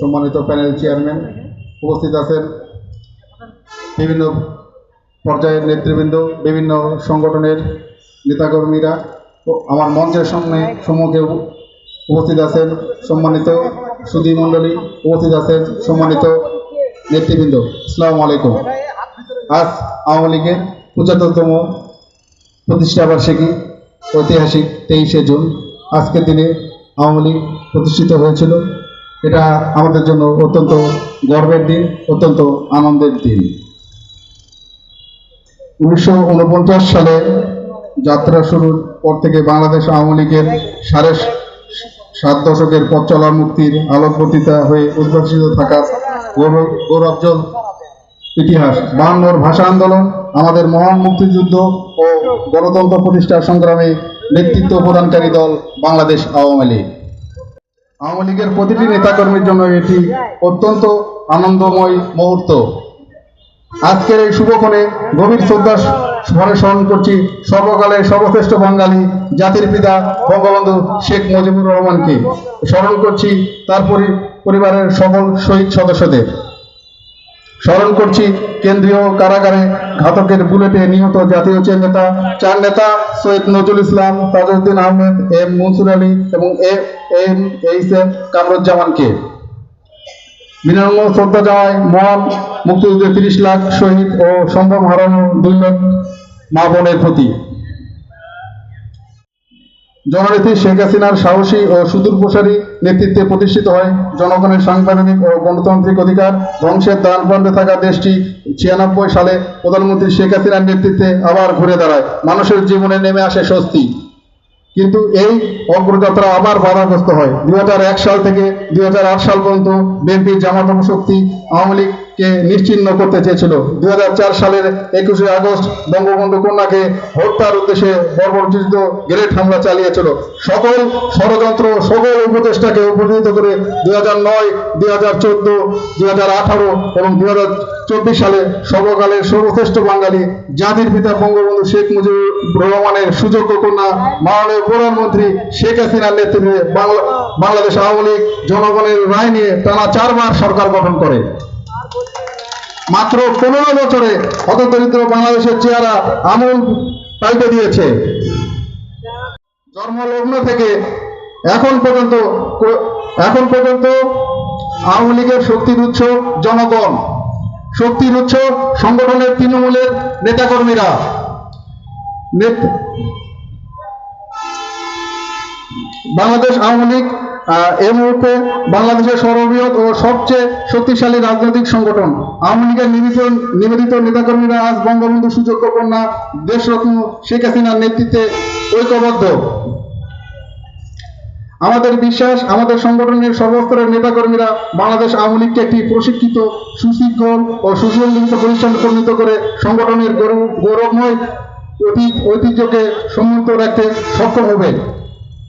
সম্মানিত panel chairman উপস্থিত আছেন বিভিন্ন পর্যায়ের নেতৃবৃন্দ, বিভিন্ন সংগঠনের নেতাকর্মীরা আমার মঞ্চের সামনে সম্মুখে উপস্থিত আছেন সম্মানিত সুধী মণ্ডলী, উপস্থিত আছেন সম্মানিত নেতৃবৃন্দ। আসসালামু আলাইকুম। আজ আওয়ামী লীগের পঁচাত্তরতম প্রতিষ্ঠা বার্ষিকী ঐতিহাসিক তেইশে জুন, আজকের দিনে আওয়ামী লীগ প্রতিষ্ঠিত হয়েছিল। এটা আমাদের জন্য অত্যন্ত গর্বের দিন, অত্যন্ত আনন্দের দিন। উনিশশো উনপঞ্চাশ সালে যাত্রা শুরুর পর থেকে বাংলাদেশ আওয়ামী লীগের সাড়ে সাত দশকের পথ চলার মুক্তির আলোকবর্তিতা হয়ে উদ্ভাসিত থাকা গৌরব গৌরবজল ইতিহাস। বাহান্নর ভাষা আন্দোলন, আমাদের মহান মুক্তিযুদ্ধ ও গণতন্ত্র প্রতিষ্ঠার সংগ্রামে নেতৃত্ব প্রদানকারী দল বাংলাদেশ আওয়ামী লীগ। আওয়ামী লীগের প্রতিটি নেতাকর্মীর জন্য এটি অত্যন্ত আনন্দময় মুহূর্ত। আজকের এই শুভক্ষণে গভীর শ্রদ্ধা স্মরণ স্মরণ করছি সর্বকালের সর্বশ্রেষ্ঠ বাঙালি জাতির পিতা বঙ্গবন্ধু শেখ মুজিবুর রহমানকে। স্মরণ করছি তার পরিবারের সকল শহীদ সদস্যদের। স্মরণ করছি কেন্দ্রীয় কারাগারে ঘাতকের বুলেটে নিহত জাতীয় চেন নেতা, চার নেতা, সৈয়দ নজরুল ইসলাম, তাজউদ্দিন আহমেদ, এম মনসুর আলী এবং এম এইচ এম কামরুজ্জামানকে। বিনম্র শ্রদ্ধা জানায় মহান মুক্তিযুদ্ধে তিরিশ লাখ শহীদ ও সম্ভব হারানো দুই লাখ মা বোনের প্রতি। জননেত্রী শেখ হাসিনার সাহসী ও সুদূরপ্রসারী নেতৃত্বে প্রতিষ্ঠিত হয় জনগণের সাংবিধানিক ও গণতান্ত্রিক অধিকার ধ্বংসের দ্বার প্রান্তে থাকা দেশটি ছিয়ানব্বই সালে প্রধানমন্ত্রী শেখ হাসিনার নেতৃত্বে আবার ঘুরে দাঁড়ায়। মানুষের জীবনে নেমে আসে স্বস্তি। কিন্তু এই অগ্রযাত্রা আবার বাধাগ্রস্ত হয়। দু হাজার এক সাল থেকে দুই হাজার আট সাল পর্যন্ত বিএনপি জামাত শক্তি, আওয়ামী লীগকে নিশ্চিহ্ন করতে চেয়েছিল। দুই হাজার চার সালের একুশে আগস্ট বঙ্গবন্ধু কন্যাকে হত্যার উদ্দেশ্যে বর্বরচিত গ্রেট হামলা চালিয়েছিল। সকল ষড়যন্ত্র, সকল উপদেষ্টাকে উপনীত করে দুই হাজার নয় দুই হাজার চোদ্দ দুই হাজার আঠারো এবং দুই হাজার চব্বিশ সালে সর্বকালের সর্বশ্রেষ্ঠ বাঙালি জাতির পিতা বঙ্গবন্ধু শেখ মুজিবুর রহমানের সুযোগ্য কন্যা, মাননীয় প্রধানমন্ত্রী শেখ হাসিনার নেতৃত্বে বাংলা- বাংলাদেশ আওয়ামী লীগ জনগণের রায় নিয়ে টানা চারবার সরকার গঠন করে। মাত্র পনেরো বছরে হতদরিদ্র বাংলাদেশের চেহারা আমূল পাল্টে দিয়েছে। জন্মলগ্ন থেকে এখন পর্যন্ত এখন পর্যন্ত আওয়ামী লীগের শক্তির উৎস জনগণ, শক্তির উৎস সংগঠনের তৃণমূলের নেতাকর্মীরা। নেত- বাংলাদেশ আওয়ামী লীগ এই মুহূর্তে বাংলাদেশের সর্ববৃহৎ ও সবচেয়ে শক্তিশালী রাজনৈতিক সংগঠন আওয়ামী লীগের নিবেদিত নিবেদিত নেতাকর্মীরা আজ বঙ্গবন্ধু সুযোগ্য কন্যা দেশরত্ন শেখ হাসিনার নেতৃত্বে ঐক্যবদ্ধ। আমাদের বিশ্বাস, আমাদের সংগঠনের সর্বস্তরের নেতাকর্মীরা বাংলাদেশ আওয়ামী লীগকে একটি প্রশিক্ষিত, সুশৃঙ্খল ও সুসংগঠিত প্রতিষ্ঠান পরিণত করে সংগঠনের গৌরব- গৌরবময় ঐতিহ্যকে সমুন্নত রাখতে সক্ষম হবে।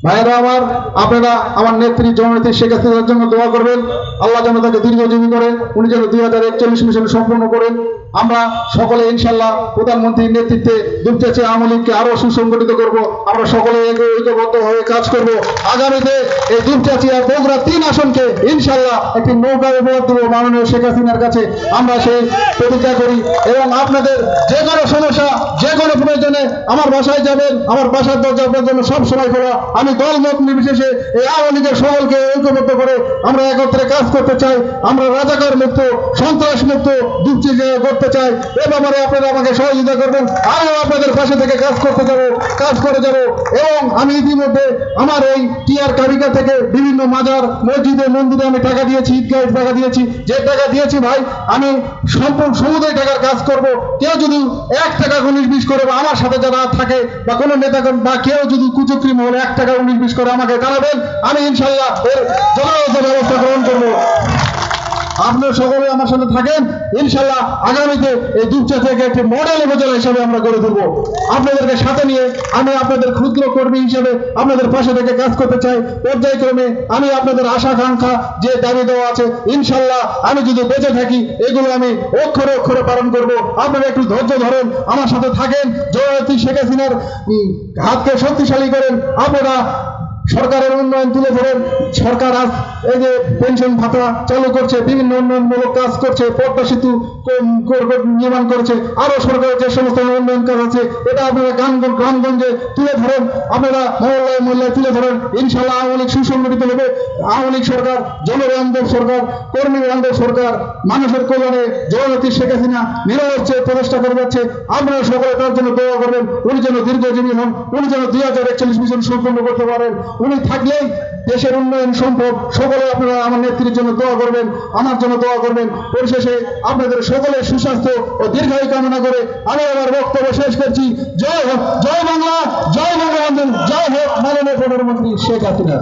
ভাইয়েরা আমার, আপনারা আমার নেত্রী, জননেত্রী শেখ হাসিনার জন্য দোয়া করবেন। আল্লাহ যেন তাকে দীর্ঘজীবী করে, উনি যেন দুই হাজার একচল্লিশ মিশন সম্পূর্ণ করেন। আমরা সকলে ইনশাল্লাহ প্রধানমন্ত্রীর নেতৃত্বে দুপচাচি আওয়ামী লীগকে আরও সুসংগঠিত করব। আমরা সকলে ঐক্যবদ্ধ হয়ে কাজ করব। আগামীতে এই দুপচাচি আর বগুড়া তিন আসনকে ইনশাল্লাহ একটি নৌকা উপহার দেবো মাননীয় শেখ হাসিনার কাছে। আমরা সেই প্রতিজ্ঞা করি এবং আপনাদের যে কোনো সমস্যা, যে কোনো প্রয়োজনে আমার বাসায় যাবেন, আমার বাসার দরজা আপনার জন্য সব সময় খোলা। আমি দল মত নির্বিশেষে এই আওয়ামী লীগের সকলকে ঐক্যবদ্ধ করে আমরা একত্রে কাজ করতে চাই। আমরা রাজাকার মুক্ত, সন্ত্রাস মুক্ত দুশ্চিন্তা করতে চাই এ ব্যাপারে আপনারা আমাকে সহযোগিতা করবেন। আমিও আপনাদের পাশে থেকে কাজ করতে যাব, কাজ করে যাব। এবং আমি ইতিমধ্যে আমার এই টিআর কাবিকা থেকে বিভিন্ন মাজার, মসজিদে, মন্দিরে আমি টাকা দিয়েছি, ঈদগাহে টাকা দিয়েছি। যে টাকা দিয়েছি ভাই, আমি সম্পূর্ণ সমুদায় টাকার কাজ করব। কেউ যদি এক টাকা উনিশ বিশ করে বা আমার সাথে যারা থাকে বা কোনো নেতা বা কেউ যদি কুচক্রি মহলে এক টাকা উনিশ বিশ করে আমাকে জানাবেন, আমি ইনশাল্লাহ ব্যবস্থা আপনারা সকলে আমার সাথে থাকেন। ইনশাল্লাহ আগামীতে এই দুপচা থেকে একটি মডেল উপজেলা হিসাবে আমরা গড়ে তুলবো। আপনাদেরকে সাথে নিয়ে আমি আপনাদের ক্ষুদ্র কর্মী হিসেবে আপনাদের পাশে থেকে কাজ করতে চাই। পর্যায়ক্রমে আমি আপনাদের আশা আকাঙ্ক্ষা যে দাবি দেওয়া আছে ইনশাল্লাহ আমি যদি বেঁচে থাকি, এগুলো আমি অক্ষরে অক্ষরে পালন করব। আপনারা একটু ধৈর্য ধরেন, আমার সাথে থাকেন। জয়তী শেখ হাসিনার হাতকে শক্তিশালী করেন। আপনারা সরকারের উন্নয়ন তুলে ধরেন। সরকার আজ এই যে পেনশন ভাতা চালু করছে, বিভিন্ন উন্নয়নমূলক কাজ করছে, পদ্মা সেতু নির্মাণ করেছে, আরও সরকারের যে সমস্ত উন্নয়ন কাজ আছে, এটা আপনারা গান গ্রামগঞ্জে তুলে ধরেন, আপনারা মহল্লায় মহল্লায় তুলে ধরেন ইনশাল্লাহ আওয়ামী লীগ সুসংগঠিত হবে। আওয়ামী লীগ সরকার জনবান্ধব সরকার কর্মী বান্ধব সরকার, মানুষের কল্যাণে জননেত্রী শেখ হাসিনা নিরবচ্ছে প্রচেষ্টা করে যাচ্ছে। আপনারা সকলে তার জন্য দোয়া করবেন, উনি যেন দীর্ঘজীবী হন, উনি যেন দুই হাজার একচল্লিশ মিশন সম্পন্ন করতে পারেন। উনি থাকলেই দেশের উন্নয়ন সম্ভব। সকলে আপনারা আমার নেত্রীর জন্য দোয়া করবেন, আমার জন্য দোয়া করবেন। পরিশেষে আপনাদের সকলের সুস্বাস্থ্য ও দীর্ঘায়ু কামনা করে আমি আমার বক্তব্য শেষ করছি। জয় হোক, জয় বাংলা, জয় বঙ্গবন্ধু জয় হোক মাননীয় প্রধানমন্ত্রী শেখ হাসিনা।